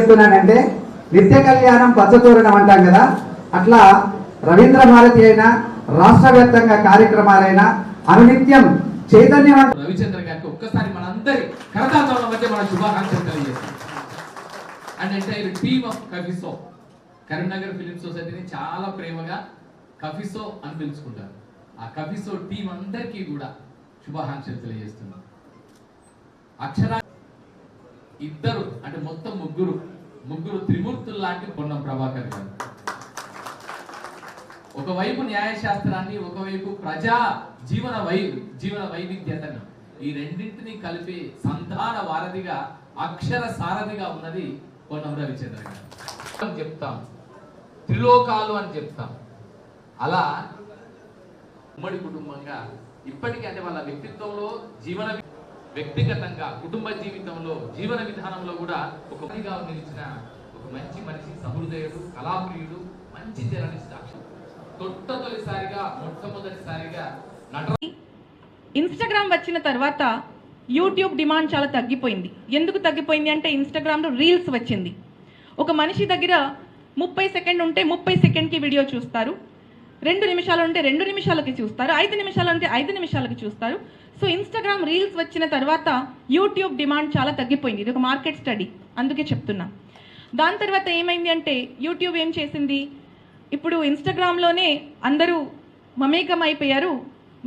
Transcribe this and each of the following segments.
చెప్తున్నానంటే నిత్య కళ్యాణం పచ్చతోరణం అంటాం కదా. అట్లా రవీంద్ర భారతి అయినా రాష్ట్ర వ్యాప్తంగా కార్యక్రమాలైనా అనునిత్యం చైతన్యవంత రవిచంద్ర గారికి ఒక్కసారి మనందరి కరతాళాల మధ్య మన శుభాకాంక్షలు తెలియజేస్తాం. And entire team of Kafiso Karimnagar film సొసైటీని చాలా ప్రేమగా కఫిసో అని పిలుచుకుంటారు. ఆ కఫిసో టీం అందరికీ కూడా శుభాకాంక్షలు తెలియజేస్తున్నాం. అక్షరా ఇద్దరు అంటే మొత్తం ముగ్గురు ముగ్గురు త్రిమూర్తులు లాంటి పొన్నం ప్రభాకర్ గారు. ఒకవైపు న్యాయశాస్త్రాన్ని ఒకవైపు ప్రజా జీవన వై జీవన వైవిధ్యతను. ఈ రెండింటిని కలిపి సంధాన వారధిగా అక్షర సారథిగా ఉన్నది పొన్నం రవిచంద్ర గారు. అని చెప్తాం. త్రిలోకాలు అని చెప్తాం. అలా ఉమ్మడి కుటుంబంగా ఇప్పటికీ అంటే వాళ్ళ వ్యక్తిత్వంలో జీవన వ్యక్తిగతంగా కుటుంబ జీవితంలో జీవన విధానంలో కూడా ఒక పనిగా నిలిచిన ఒక మంచి మనిషి సహృదయుడు కళాప్రియుడు మంచి జర్నలిస్ట్ తొట్ట తొలిసారిగా మొట్టమొదటిసారిగా నట ఇన్స్టాగ్రామ్ వచ్చిన తర్వాత యూట్యూబ్ డిమాండ్ చాలా తగ్గిపోయింది. ఎందుకు తగ్గిపోయింది అంటే ఇన్స్టాగ్రామ్లో రీల్స్ వచ్చింది. ఒక మనిషి దగ్గర ముప్పై సెకండ్ ఉంటే ముప్పై సెకండ్కి వీడియో చూస్తారు. రెండు నిమిషాలు ఉంటే రెండు నిమిషాలకి చూస్తారు ఐదు నిమిషాలు ఉంటే ఐదు నిమిషాలకి చూస్తారు. సో ఇన్స్టాగ్రామ్ రీల్స్ వచ్చిన తర్వాత యూట్యూబ్ డిమాండ్ చాలా తగ్గిపోయింది. ఇది ఒక మార్కెట్ స్టడీ అందుకే చెప్తున్నా. దాని తర్వాత ఏమైంది అంటే యూట్యూబ్ ఏం చేసింది? ఇప్పుడు ఇన్స్టాగ్రామ్లోనే అందరూ మమేకం అయిపోయారు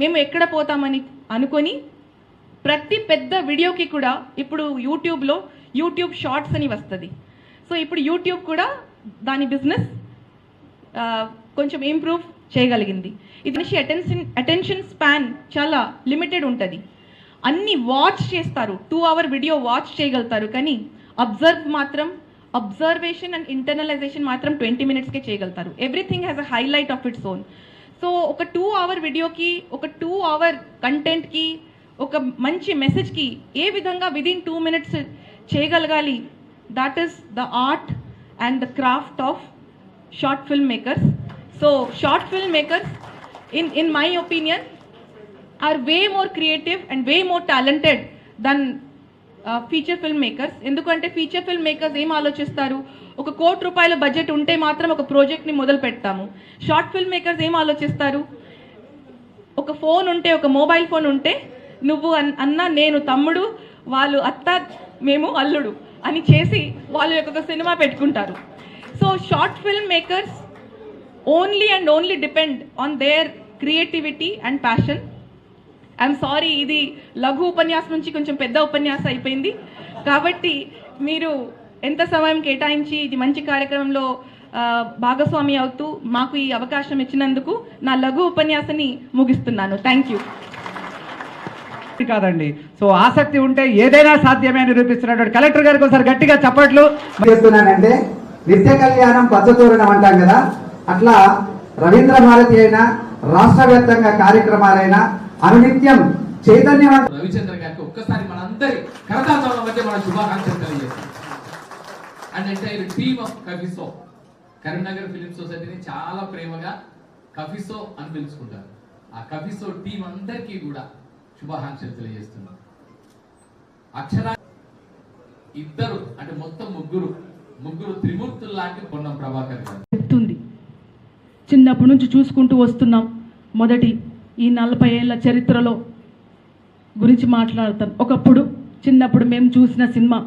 మేము ఎక్కడ పోతామని అనుకొని ప్రతి పెద్ద వీడియోకి కూడా ఇప్పుడు యూట్యూబ్లో యూట్యూబ్ షార్ట్స్ అని వస్తుంది. సో ఇప్పుడు యూట్యూబ్ కూడా దాని బిజినెస్ కొంచెం ఇంప్రూవ్ చేయగలిగింది. ఇది మనిషి అటెన్షన్ అటెన్షన్ స్పాన్ చాలా లిమిటెడ్ ఉంటుంది. అన్ని వాచ్ చేస్తారు. టూ అవర్ వీడియో వాచ్ చేయగలుగుతారు. కానీ అబ్జర్వ్ మాత్రం అబ్జర్వేషన్ అండ్ ఇంటర్నలైజేషన్ మాత్రం ట్వంటీ మినిట్స్కే చేయగలుగుతారు. Everything has a highlight of its own so ఒక టూ అవర్ వీడియోకి ఒక టూ అవర్ కంటెంట్కి ఒక మంచి మెసేజ్కి ఏ విధంగా విదిన్ టూ మినిట్స్ చేయగలగాలి? That is the art and the craft of short film makers so short film makers in in my opinion are way more creative and way more talented than feature film makers ఎందుకంటే feature film makers ఏం ఆలోచిస్తారు? ఒక కోటి రూపాయల budget ఉంటే మాత్రం ఒక ప్రాజెక్ట్ని మొదలు పెడతాము. షార్ట్ ఫిల్మ్ మేకర్స్ ఏం ఆలోచిస్తారు? ఒక ఫోన్ ఉంటే ఒక మొబైల్ ఫోన్ ఉంటే నువ్వు అన్- అన్న నేను తమ్ముడు వాళ్ళు అత్త మేము అల్లుడు అని చేసి వాళ్ళు ఒక సినిమా పెట్టుకుంటారు. So short film makers only and only depend on their creativity and passion I'm sorry ఇది లఘు ఉపన్యాసం నుంచి కొంచెం పెద్ద ఉపన్యాసం అయిపోయింది. కాబట్టి మీరు ఎంత సమయం కేటాయించి ఇది మంచి కార్యక్రమంలో భాగస్వామి అవుతూ మాకు ఈ అవకాశం ఇచ్చినందుకు నా లఘు ఉపన్యాసాన్ని ముగిస్తున్నాను. థ్యాంక్ యూ కాదండి. సో ఆసక్తి ఉంటే ఏదైనా సాధ్యమే అని నిరూపిస్తున్నటువంటి కలెక్టర్ గారికి ఒకసారి గట్టిగా చప్పట్లు. చెప్తున్నానంటే నిత్య కళ్యాణం పచ్చతోరణం అంటాం కదా. అట్లా రవీంద్ర భారతి అయినా రాష్ట్ర వ్యాప్తంగా కార్యక్రమాలైనా అనునిత్యం చైతన్యవంత రవిచంద్ర గారికి ఒక్కసారి మనందరి కరతాళాల మధ్య మన శుభాకాంక్షలు తెలియజేస్తాం. And entire team of Kafiso Karimnagar film సొసైటీని చాలా ప్రేమగా కఫిసో అని పిలుచుకుంటారు. ఆ కఫిసో టీం అందరికీ కూడా శుభాకాంక్షలు తెలియజేస్తున్నాం. అక్షరా ఇద్దరు అంటే మొత్తం ముగ్గురు ముగ్గురు త్రిమూర్తులు లాంటి పొన్నం ప్రభాకర్ గారు. చిన్నప్పటి నుంచి చూసుకుంటూ వస్తున్నాం. మొదటి ఈ నలభై ఏళ్ళ చరిత్రలో గురించి మాట్లాడతాను. ఒకప్పుడు చిన్నప్పుడు మేము చూసిన సినిమా.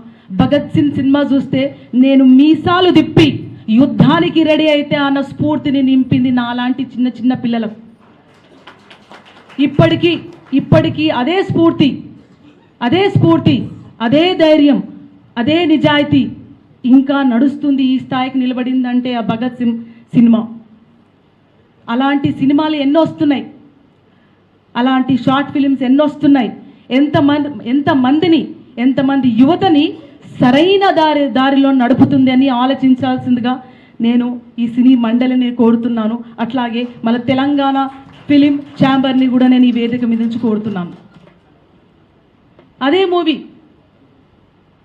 భగత్ సింగ్ సినిమా చూస్తే నేను మీసాలు దిప్పి యుద్ధానికి రెడీ అయితే అన్న స్ఫూర్తిని నింపింది నాలాంటి చిన్న చిన్న పిల్లలకు ఇప్పటికీ ఇప్పటికీ అదే స్ఫూర్తి అదే స్ఫూర్తి అదే ధైర్యం అదే నిజాయితీ ఇంకా నడుస్తుంది ఈ స్థాయికి నిలబడిందంటే ఆ భగత్ సింగ్ సినిమా. అలాంటి సినిమాలు ఎన్నో వస్తున్నాయి అలాంటి షార్ట్ ఫిలిమ్స్ ఎన్నో వస్తున్నాయి ఎంతమంది ఎంతమందిని ఎంతమంది యువతని సరైన దారి దారిలో నడుపుతుంది అని ఆలోచించాల్సిందిగా నేను ఈ సినీ మండలిని కోరుతున్నాను. అట్లాగే మన తెలంగాణ ఫిలిం ఛాంబర్ని కూడా నేను ఈ వేదిక మీద నుంచి కోరుతున్నాను. అదే మూవీ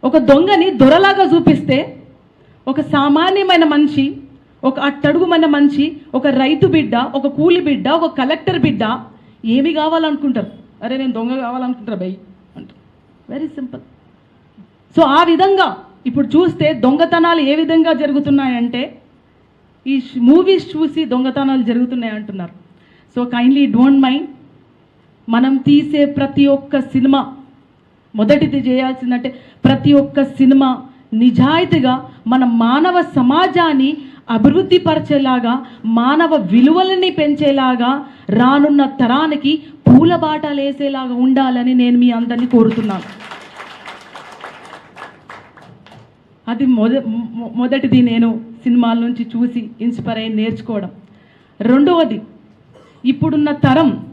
ఒక దొంగని దొరలాగా చూపిస్తే ఒక సామాన్యమైన మనిషి ఒక అట్టడుగు మన మంచి ఒక రైతు బిడ్డ ఒక కూలి బిడ్డ ఒక కలెక్టర్ బిడ్డ ఏమి కావాలనుకుంటారు? అరే నేను దొంగ కావాలనుకుంటారా బై? అంటారు. వెరీ సింపుల్ సో ఆ విధంగా ఇప్పుడు చూస్తే దొంగతనాలు ఏ విధంగా జరుగుతున్నాయంటే ఈ మూవీస్ చూసి దొంగతనాలు జరుగుతున్నాయి అంటున్నారు. సో కైండ్లీ డోంట్ మైండ్ మనం తీసే ప్రతి ఒక్క సినిమా మొదటిది చేయాల్సిందంటే ప్రతి ఒక్క సినిమా నిజాయితీగా మన మానవ సమాజాన్ని అభివృద్ధి పరిచేలాగా మానవ విలువలని పెంచేలాగా రానున్న తరానికి పూల బాటలు వేసేలాగా ఉండాలని నేను మీ అందరినీ కోరుతున్నాను. అది మొద మొదటిది నేను సినిమాల నుంచి చూసి ఇన్స్పైర్ అయ్యి నేర్చుకోవడం. రెండవది ఇప్పుడున్న తరం